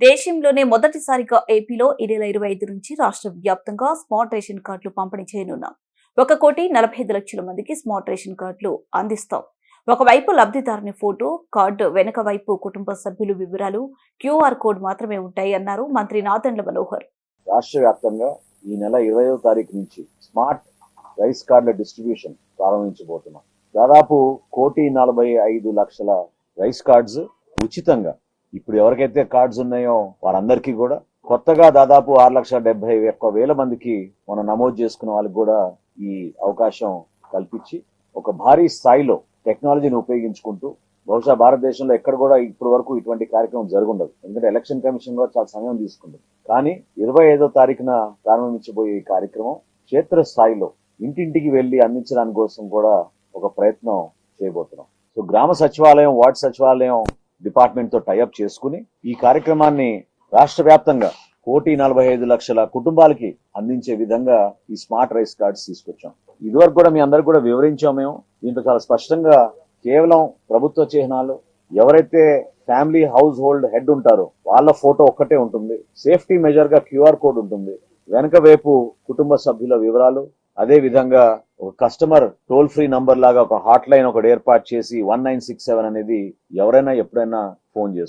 దేశంలోనే మొదటిసారిగా ఏపీలో ఈ నెల ఇరవై ఐదు నుంచి రాష్ట్ర వ్యాప్తంగా స్మార్ట్ రేషన్ కార్డులు పంపిణీ చేయనున్నాం. ఒక కోటి నలభై ఐదు లక్షల మందికి స్మార్ట్ రేషన్ కార్డులు అందిస్తాం. ఒకవైపు లబ్ధిదారుని ఫోటో కార్డు వెనక వైపు కుటుంబ సభ్యులు వివరాలు క్యూఆర్ కోడ్ మాత్రమే ఉంటాయి అన్నారు మంత్రి నాదండ్ల మనోహర్. రాష్ట్ర వ్యాప్తంగా ఈ నెల ఇరవై తారీఖు నుంచి స్మార్ట్ రైస్ కార్డుల డిస్ట్రిబ్యూషన్ ప్రారంభించబోతున్నాం. దాదాపు కోటి నలభై ఐదు లక్షల రైస్ కార్డ్స్ ఉచితంగా ఇప్పుడు ఎవరికైతే కార్డ్స్ ఉన్నాయో వారందరికీ కూడా కొత్తగా దాదాపు ఆరు లక్షల డెబ్బై ఒక్క వేల మందికి మనం నమోదు చేసుకున్న వాళ్ళకి కూడా ఈ అవకాశం కల్పించి ఒక భారీ స్థాయిలో టెక్నాలజీని ఉపయోగించుకుంటూ బహుశా భారతదేశంలో ఎక్కడ కూడా ఇప్పటి వరకు ఇటువంటి కార్యక్రమం జరుగుండదు. ఎందుకంటే ఎలక్షన్ కమిషన్ కూడా చాలా సమయం తీసుకుంటుంది కానీ ఇరవై ఐదో తారీఖున ప్రారంభించబోయే ఈ కార్యక్రమం క్షేత్ర స్థాయిలో ఇంటింటికి వెళ్ళి అందించడానికి కోసం కూడా ఒక ప్రయత్నం చేయబోతున్నాం. సో గ్రామ సచివాలయం వార్డు సచివాలయం డిపార్ట్మెంట్తో టైఅప్ చేసుకుని ఈ కార్యక్రమాన్ని రాష్ట్ర వ్యాప్తంగా కోటి నలభై ఐదు లక్షల కుటుంబాలకి అందించే విధంగా ఈ స్మార్ట్ రైస్ కార్డ్స్ తీసుకొచ్చాం. ఇదివరకు కూడా మీ అందరికి కూడా వివరించాం మేము. దీంట్లో చాలా స్పష్టంగా కేవలం ప్రభుత్వ చిహ్నాలు ఎవరైతే ఫ్యామిలీ హౌస్ హోల్డ్ హెడ్ ఉంటారో వాళ్ళ ఫోటో ఒక్కటే ఉంటుంది. సేఫ్టీ మెజర్గా క్యూఆర్ కోడ్ ఉంటుంది. వెనక వైపు కుటుంబ సభ్యుల వివరాలు అదే విధంగా ఒక కస్టమర్ టోల్ ఫ్రీ నంబర్ లాగా ఒక హాట్ లైన్ ఒకటి ఏర్పాటు చేసి వన్ నైన్ సిక్స్ సెవెన్ అనేది ఎవరైనా ఎప్పుడైనా ఫోన్ చేసుకో